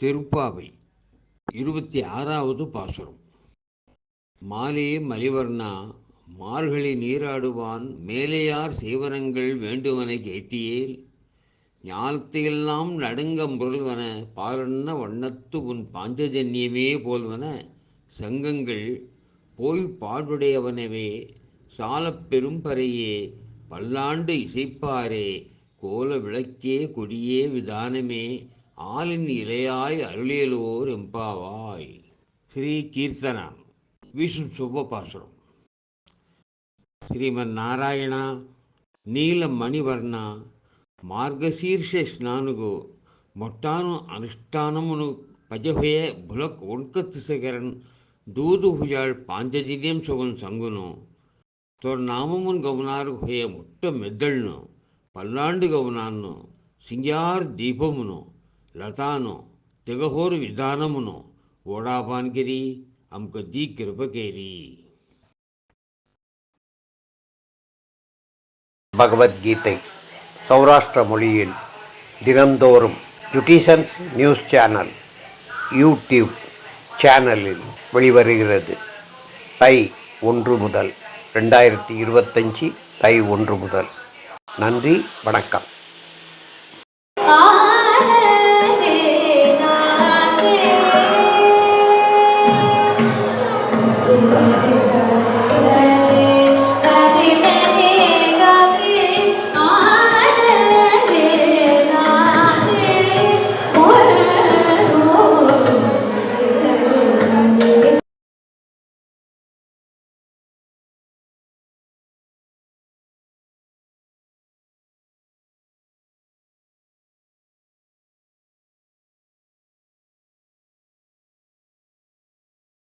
திருப்பாவை இருபத்தி ஆறாவது பாசுரம். மாலே மலிவர்ணா மார்கழி நீராடுவான் மேலையார் சீவரங்கள் வேண்டுவனை கேட்டியேல் ஞாலத்தையெல்லாம் நடுங்க பொருள்வன பாலன்ன வண்ணத்து உன் பாஞ்சஜன்யமே போல்வன சங்கங்கள் போய் பாடுடையவனவே சாலப் பெரும்பறையே பல்லாண்டு இசைப்பாரே கோல விளக்கே கொடியே விதானமே ஆலின் இலையாய் அருளியலோர் எம்பாவாய் ஸ்ரீ கீர்த்தனா விஷ்ணு சுபபாசுரம் శ్రీమన్ నారాయణ నీల మణివర్ణ మార్గశీర్ష స్నానుగు మొట్టాను అనుష్ఠానమును పజహొయ భులక్ ఒణ్కత్తిసగరన్ దూదు హుజాళ్ పాంచజన్యం సొగన్ సంగును తొర్నామమున్ గమనారు హొయ ముట్ట మెద్దళ్ళను పల్లాండు గమనాన్ను సింగార్ దీపమును లతాను తెగహోరు విధానమును ఓడాపాన్గిరి అమ్క దీ కృపకేరి பகவத்கீதை சௌராஷ்டிர மொழியில் தினந்தோறும் யுட்டிசன்ஸ் நியூஸ் சேனல் யூடியூப் சேனலில் வெளிவருகிறது தை ஒன்று முதல் ரெண்டாயிரத்தி இருபத்தஞ்சி தை ஒன்று முதல் நன்றி வணக்கம்